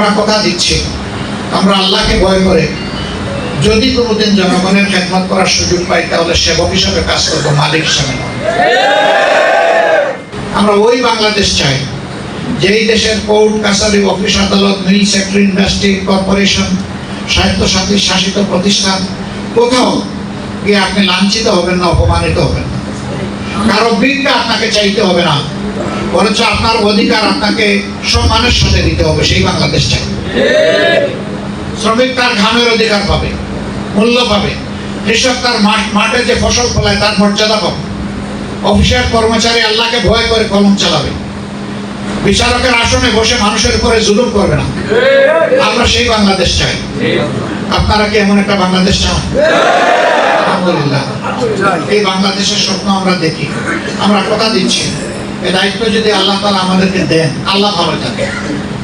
আমরা কথা দিচ্ছি। আমরা আল্লাহকে ভয় করে। যদি কোনোদিন জনগণের খেদমত করার সুযোগ পাই, তাহলে সেবক হিসাবে কাজ করব, মালিক হিসাবে। আমরা ওই বাংলাদেশ চাই, যেই দেশের কোর্ট কাছারি অফিস, আদালত, মিল সেক্টর ইন্ডাস্ট্রি, কর্পোরেশন, স্বায়ত্তশাসিত, শাসিত প্রতিষ্ঠান, কোথাও গিয়ে আপনি লাঞ্ছিত হবেন না, অপমানিত হবেন কারও ভিক্ষা আপনাকে চাইতে হবে না। বরঞ্চ আপনার অধিকার আপনাকে সম্মানের সাথে দিতে হবে, সেই বাংলাদেশ চাই। শ্রমিক তার ঘামের অধিকার পাবে, মূল্য পাবে। কৃষক তার মাঠে যে ফসল ফলায় তার মর্যাদা পাবে। অফিসের কর্মচারী আল্লাহকে ভয় করে কলম চালাবে। বিচারকের আসনে বসে মানুষের উপরে জুলুম করবে না। আমরা সেই বাংলাদেশ চাই। আপনারা কি এমন একটা বাংলাদেশ চান? আলহামদুলিল্লাহ। এই বাংলাদেশের স্বপ্ন আমরা দেখি। আমরা কথা দিচ্ছি। এই দায়িত্ব যদি আল্লাহ তালা আমাদেরকে দেন আল্লাহ ভালো থাকে।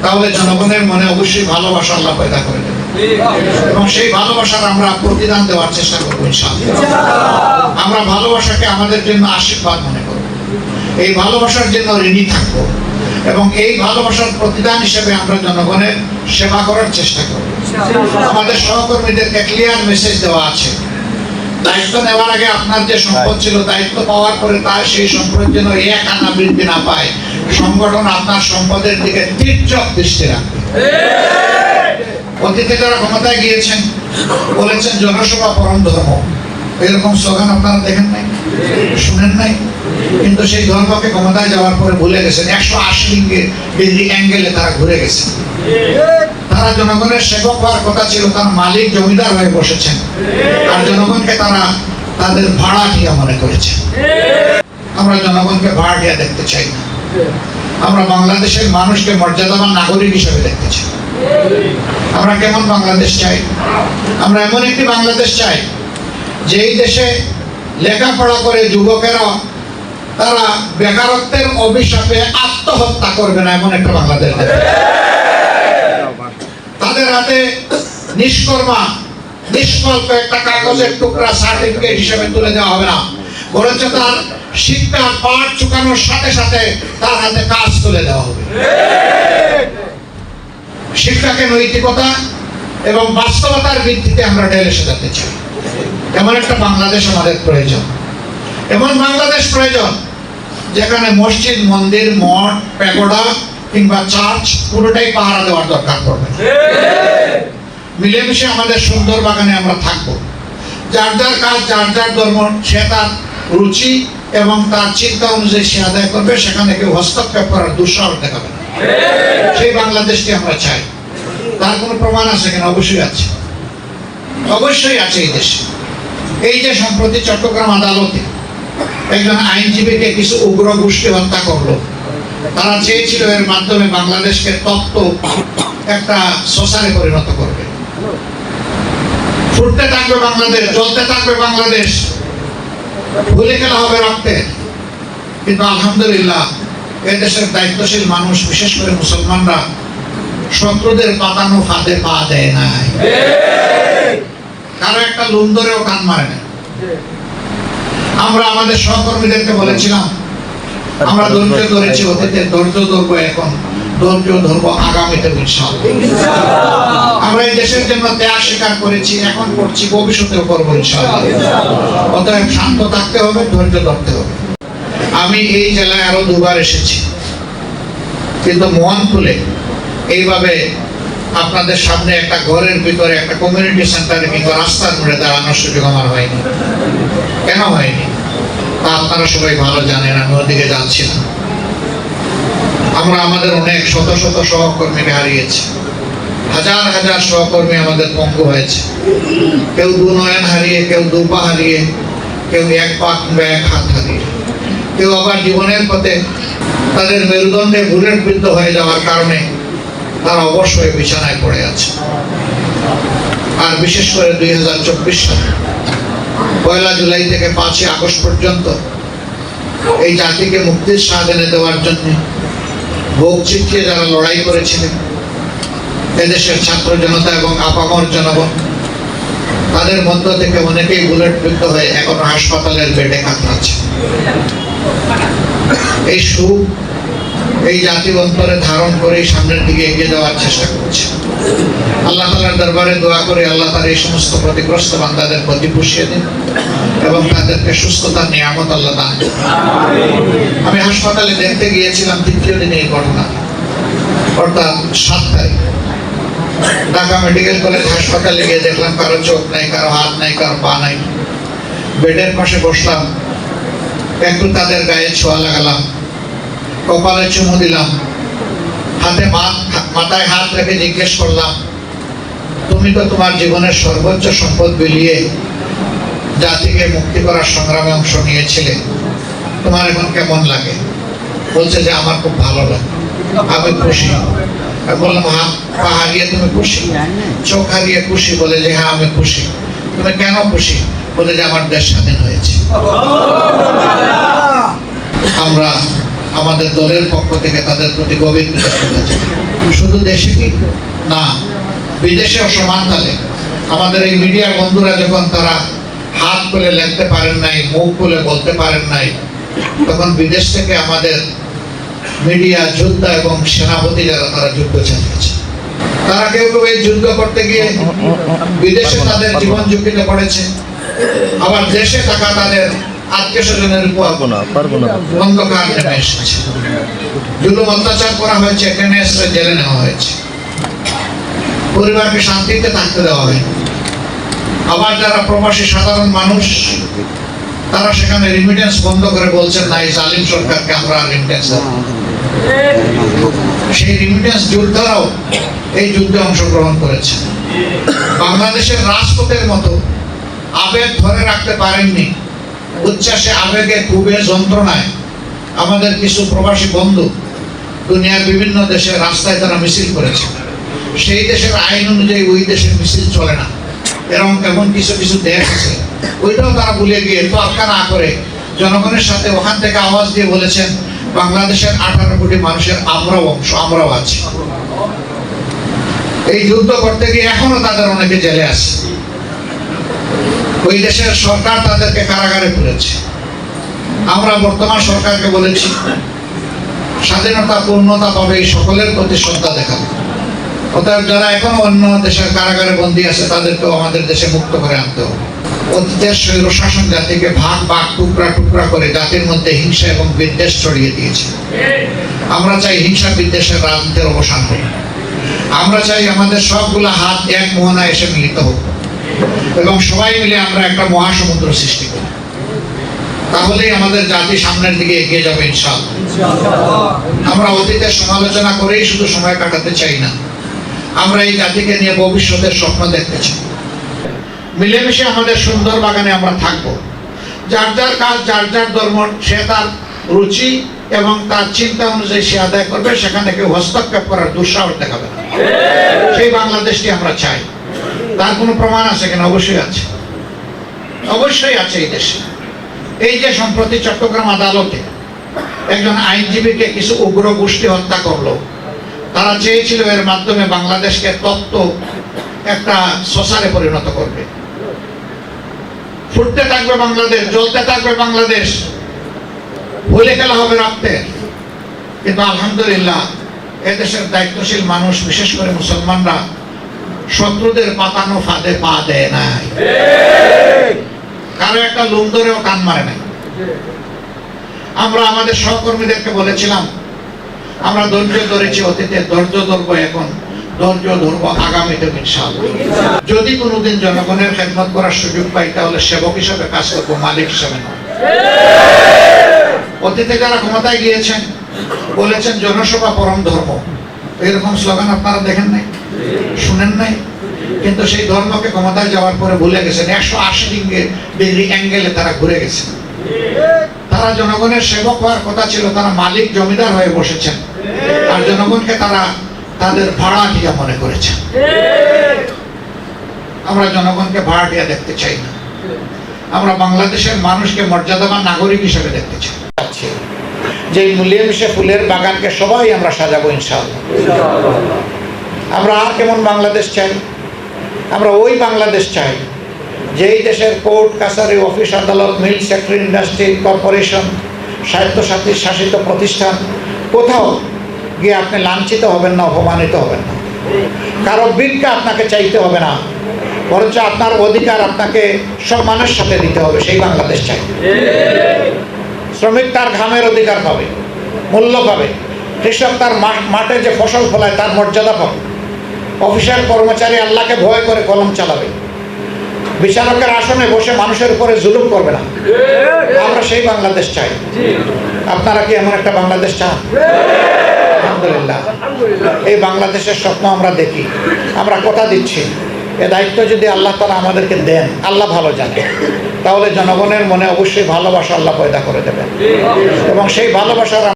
তাহলে জনগণের মনে অবশ্যই ভালোবাসা আল্লাহ পয়দা করে দেবে। এবং সেই ভালোবাসার আমরা প্রতিদান দেওয়ার চেষ্টা করব আমরা ভালোবাসাকে আমাদের জন্য আশীর্বাদ মনে করব এই ভালোবাসার জন্য ঋণী থাকব। এবং এই ভালোবাসার প্রতিদান হিসেবে আমরা জনগণের সেবা করার চেষ্টা করব। আমাদের সহকর্মীদেরকে ক্লিয়ার মেসেজ দেওয়া আছে। দায়িত্ব নেওয়ার আগে আপনার যে সম্পদ ছিল দায়িত্ব পাওয়ার পরে তার সেই সম্পদের জন্য এক আনা বৃদ্ধি না পায়। সংগঠন আপনার সম্পদের দিকে তীর্যক দৃষ্টি রাখবে অতীতে যারা ক্ষমতায় গিয়েছেন বলেছেন জনসভা পরম ধর্ম। এরকম স্লোগান আপনারা দেখেন নাই? শুনেন নাই? কিন্তু সেই ধর্মকে ক্ষমতায় যাওয়ার পরে ভুলে গেছেন। একশো আশি ডিগ্রি অ্যাঙ্গেলে তারা ঘুরে গেছেন। তারা জনগণের সেবক হওয়ার কথা ছিল, তার মালিক জমিদার হয়ে বসেছেন। আর জনগণকে তারা তাদের ভাড়াটিয়া মনে করেছে। আমরা জনগণকে ভাড়াটিয়া দেখতে চাই না। আমরা বাংলাদেশের মানুষকে মর্যাদাবান নাগরিক হিসেবে দেখতে চাই। আমরা কেমন বাংলাদেশ চাই? আমরা এমন একটি বাংলাদেশ চাই, যেই দেশে লেখাপড়া করে যুবকেরা তারা বেকারত্বের অভিশাপে আত্মহত্যা করবে না, এমন একটা বাংলাদেশ। তাদের হাতে নিষ্কর্মা, নিষ্কল্প একটা কাগজের টুকরা সার্টিফিকেট হিসেবে তুলে দেওয়া হবে না। বরঞ্চ তার শিক্ষার পাঠ চুকানোর সাথে সাথে তার হাতে কাজ তুলে দেওয়া হবে। শিক্ষাকে নৈতিকতা এবং বাস্তবতার ভিত্তিতে আমরা ঢেলে সাজাতে চাই। এমন একটা বাংলাদেশ আমাদের প্রয়োজন। এমন বাংলাদেশ প্রয়োজন যেখানে মসজিদ, মন্দির, মঠ, প্যাগোডা কিংবা চার্চ পুরোটাই পাহারা দেওয়ার দরকার পড়বে। মিলেমিশে আমাদের সুন্দর বাগানে আমরা থাকব। যার যার কাজ, যার যার ধর্ম, সে তার রুচি এবং তার চিন্তা অনুযায়ী সে আদায় করবে, সেখানে কেউ হস্তক্ষেপ করার দুঃসাহস দেখাবে সেই বাংলাদেশটি আমরা চাই। তার কোনো প্রমাণ আছে কিনা? অবশ্যই আছে। অবশ্যই আছে এই দেশে। এই যে সম্প্রতি চট্টগ্রাম আদালতে একজন আইনজীবীকে কিছু উগ্র গোষ্ঠী হত্যা করল। তারা চেয়েছিল এর মাধ্যমে বাংলাদেশকে তপ্ত একটা সোসারে পরিণত করবে। ফুটতে থাকবে বাংলাদেশ, জ্বলতে থাকবে বাংলাদেশ। ভুলে গেলে হবে রক্তে। কিন্তু আলহামদুলিল্লাহ এদেশের দায়িত্বশীল মানুষ, বিশেষ করে মুসলমানরা, শত্রুদের পাতানো ফাঁদে পা দেয় নাই। কারও একটা লুম ধরেও কান মারে না আমরা আমাদের সহকর্মীদেরকে বলেছিলাম আমরা ধৈর্য ধরেছি অতীতে ধৈর্য ধরবো এখন। ধৈর্য ধরবো আগামীতে আমরা এই দেশের জন্য ত্যাগ স্বীকার করেছি এখন করছি ভবিষ্যতেও করব অতএব শান্ত থাকতে হবে ধৈর্য ধরতে হবে। আমি এই জেলায় আরও দুবার এসেছি। কিন্তু মন খুলে এইভাবে আপনাদের সামনে একটা ঘরের ভিতরে একটা কমিউনিটি সেন্টারে কিংবা রাস্তার মোড়ে দাঁড়ানোর সুযোগ আমার হয়নি। কেন হয়নি? আপনারা সবাই ভালো জানেন, আমি ওদিকে যাচ্ছি না। আমরা আমাদের অনেক শত শত সহকর্মীকে হারিয়েছি। হাজার হাজার সহকর্মী আমাদের পঙ্গু হয়েছে। কেউ দু নয়ন হারিয়ে, কেউ দু পা হারিয়ে, কেউ এক পা কিংবা এক হাত হারিয়ে। কেউ আবার জীবনের পথে তাদের মেরুদণ্ডে বুলেট বিদ্ধ হয়ে যাওয়ার কারণে তারা অবশ্যই বিছানায় পড়ে আছে। আর বিশেষ করে দুই হাজার চব্বিশ সালে পয়লা জুলাই থেকে পাঁচই আগস্ট পর্যন্ত এই জাতিকে মুক্তির স্বাদ এনে দেওয়ার জন্য ভোগ চিঠিয়ে যারা লড়াই করেছিলেন, এদেশের ছাত্র জনতা এবং আপামর জনগণ, তাদের মধ্য থেকে অনেকেই বুলেট বিদ্ধ হয়ে এখন হাসপাতালের বেডে কাতরাচ্ছে। এই সুখ এই জাতি অন্তরে ধারণ করে সামনের দিকে এগিয়ে যাওয়ার চেষ্টা করছে। আল্লাহ দরবারে দোয়া করে আল্লাহ তার এই সমস্ত ক্ষতিগ্রস্ত বান্দাদের ক্ষতি পুষিয়ে দিন এবং তাদেরকে সুস্থতার নিয়ামত আল্লাহ দান আমি হাসপাতালে দেখতে গিয়েছিলাম তৃতীয় দিনে এই ঘটনা। অর্থাৎ সাত তারিখ। ঢাকা মেডিকেল কলেজ হাসপাতালে গিয়ে দেখলাম কারও চোখ নাই কারও হাত নাই কারও পা নাই। বেডের পাশে বসলাম একটু তাদের গায়ে ছোঁয়া লাগালাম কপালে চুমু দিলাম হাতে মাথায় হাত রেখে জিজ্ঞেস করলাম তুমি তো তোমার জীবনের সর্বোচ্চ সম্পদ বিলিয়ে জাতিকে মুক্তি করার সংগ্রামে অংশ নিয়েছিলে। তোমার এখন কেমন লাগে? বলছে যে আমার খুব ভালো লাগে। আমি খুশি। বললাম পা হারিয়ে তুমি খুশি? চোখ হারিয়ে খুশি। বলে যে হ্যাঁ আমি খুশি। তুমি কেন খুশি? বলে যে, আমার দেশ স্বাধীন হয়েছে। আমরা আমাদের দলের পক্ষ থেকে তাদের প্রতি গভীর শুধু দেশে কি? না বিদেশেও সমান তালে। আমাদের এই মিডিয়ার বন্ধুরা যখন তারা হাত খুলে লিখতে পারেন নাই মুখ খুলে বলতে পারেন নাই তখন বিদেশ থেকে আমাদের মিডিয়া যোদ্ধা এবং সেনাপতি যারা তারা যুদ্ধ চালিয়েছে। তারা কেউ কেউ এই যুদ্ধ করতে গিয়ে বিদেশে তাদের জীবন ঝুঁকিতে পড়েছে। আবার দেশে থাকা তাদের আত্মীয় স্বজনের উপর অন্ধকার নেমে এসেছে। জুলুম অত্যাচার করা হয়েছে এখানে জেলে নেওয়া হয়েছে। পরিবারকে শান্তিতে থাকতে দেওয়া হয়। আবার যারা প্রবাসী, সাধারণ মানুষ, তারা সেখানে রিমিটেন্স বন্ধ করে বলছেন না এই জালিম সরকারকে আমরা রিমিটেন্স সেই রিমিটেন্স যোদ্ধারাও এই যুদ্ধে অংশগ্রহণ করেছে। বাংলাদেশের রাজপথের মতো আবেগ ধরে রাখতে পারেননি। উচ্ছ্বাসে আবেগে খুবই যন্ত্রণায় আমাদের কিছু প্রবাসী বন্ধু দুনিয়ার বিভিন্ন দেশের রাস্তায় তারা মিছিল করেছে। সেই দেশের আইন অনুযায়ী ওই দেশের মিছিল চলে না। এরকম এমন কিছু কিছু দেশ আছে। ওইটাও তারা ভুলে গিয়ে তোয়াক্কা না করে জনগণের সাথে ওখান থেকে আওয়াজ দিয়ে বলেছেন, বাংলাদেশের আঠারো কোটি মানুষের আমরাও অংশ আমরাও আছি। এই যুদ্ধ করতে গিয়ে এখনও তাদের অনেকে জেলে আছে। ওই দেশের সরকার তাদেরকে কারাগারে পুরেছে আমরা বর্তমান সরকারকে বলেছি, স্বাধীনতা, পূর্ণতা পাবে সকলের প্রতি শ্রদ্ধা দেখাবে অতএব যারা এখনও অন্য দেশের কারাগারে বন্দী আছে, তাদেরকেও আমাদের দেশে মুক্ত করে আনতে হবে। অতীতের স্বৈর শাসন জাতিকে ভাগ ভাগ, টুকরা টুকরা করে জাতির মধ্যে হিংসা এবং বিদ্বেষ ছড়িয়ে দিয়েছে। আমরা চাই হিংসা, বিদ্বেষের রাজনীতির অবসান হোক। আমরা চাই আমাদের সবগুলা হাত এক মোহনায় এসে মিলিত হোক। এবং সবাই মিলে আমরা একটা মহাসমুদ্র সৃষ্টি করি। তাহলেই আমাদের জাতি সামনের দিকে এগিয়ে যাবে ইনশাআল্লাহ। আমরা অতীতের সমালোচনা করেই শুধু সময় কাটাতে চাই না। আমরা এই জাতিকে নিয়ে ভবিষ্যতের স্বপ্ন দেখতে চাই মিলেমিশে আমাদের সুন্দর বাগানে আমরা থাকব। যার যার কাজ, যার যার ধর্ম, সে তার রুচি এবং তার চিন্তা অনুযায়ী সে আদায় করবে, সেখানে কেউ হস্তক্ষেপ করার দুঃসাহস দেখাবে না। সেই বাংলাদেশটি আমরা চাই। তার কোনো প্রমাণ আছে কিনা? অবশ্যই আছে। অবশ্যই আছে এই দেশে। এই যে সম্প্রতি চট্টগ্রাম আদালতে একজন আইনজীবীকে কিছু উগ্র গোষ্ঠী হত্যা করল তারা চেয়েছিল এর মাধ্যমে বাংলাদেশকে তত্ত্ব একটা শশারে পরিণত করবে। ফুটতে থাকবে বাংলাদেশ, জ্বলতে থাকবে বাংলাদেশ ভুলে খেলা হবে রক্তের। কিন্তু আলহামদুলিল্লাহ, এদেশের দায়িত্বশীল মানুষ, বিশেষ করে মুসলমানরা, শত্রুদের পাতানো ফাঁদে পা দেয় নাই। কারও একটা লুম ধরেও কান মারে নাই। আমরা আমাদের সহকর্মীদেরকে বলেছিলাম আমরা ধৈর্য ধরেছি অতীতে ধৈর্য ধরবো এখন। ধৈর্য ধরবো আগামীতে ইনশাআল্লাহ। যদি কোনোদিন জনগণের খেদমত করার সুযোগ পাই, তাহলে সেবক হিসাবে কাজ করব, মালিক হিসাবে নয়। অতীতে যারা ক্ষমতায় গিয়েছেন, বলেছেন জনসভা পরম ধর্ম। এরকম স্লোগান আপনারা দেখেন নাই? শুনেন নাই? কিন্তু সেই ধর্মকে ক্ষমতায় যাওয়ার পরে ভুলে গেছেন। একশো আশি ডিগ্রি ডিগ্রি অ্যাঙ্গেলে তারা ঘুরে গেছেন। তারা জনগণের সেবক হওয়ার কথা ছিল, তারা মালিক, জমিদার হয়ে বসেছেন। আর জনগণকে তারা তাদের ভাড়াটিয়া মনে করেছেন। আমরা জনগণকে ভাড়াটিয়া দেখতে চাই না। আমরা বাংলাদেশের মানুষকে মর্যাদাবান নাগরিক হিসেবে দেখতে চাই। যে মিশে ফুলের বাগানকে সবাই আমরা সাজাবো ইনশাআল্লাহ। আমরা আর কেমন বাংলাদেশ চাই? আমরা ওই বাংলাদেশ চাই। যেই দেশের কোর্ট, কাছারি, অফিস, আদালত, মিল সেক্টর ইন্ডাস্ট্রি, কর্পোরেশন, স্বায়ত্তশাসিত, শাসিত প্রতিষ্ঠান, কোথাও গিয়ে আপনি লাঞ্ছিত হবেন না, অপমানিত হবেন না। কারও ভিক্ষা আপনাকে চাইতে হবে না, বরঞ্চ আপনার অধিকার আপনাকে সম্মানের সাথে দিতে হবে, সেই বাংলাদেশ চাই। শ্রমিক তার ঘামের অধিকার পাবে, মূল্য পাবে, কৃষক তার মাঠে যে ফসল ফলায় তার মর্যাদা পাবে। অফিসের কর্মচারী আল্লাহকে ভয় করে কলম চালাবে। বিচারকের আসনে বসে মানুষের উপরে জুলুম করবে না। আমরা সেই বাংলাদেশ চাই। আপনারা কি এমন একটা বাংলাদেশ চান? আলহামদুলিল্লাহ। এই বাংলাদেশের স্বপ্ন আমরা দেখি। আমরা কথা দিচ্ছি। এ দায়িত্ব যদি আল্লাহ তারা আমাদেরকে দেন, আল্লাহ ভালো জানে। তাহলে জনগণের মনে অবশ্যই ভালোবাসা আল্লাহ পয়দা করে দেবেন। এবং সেই ভালোবাসার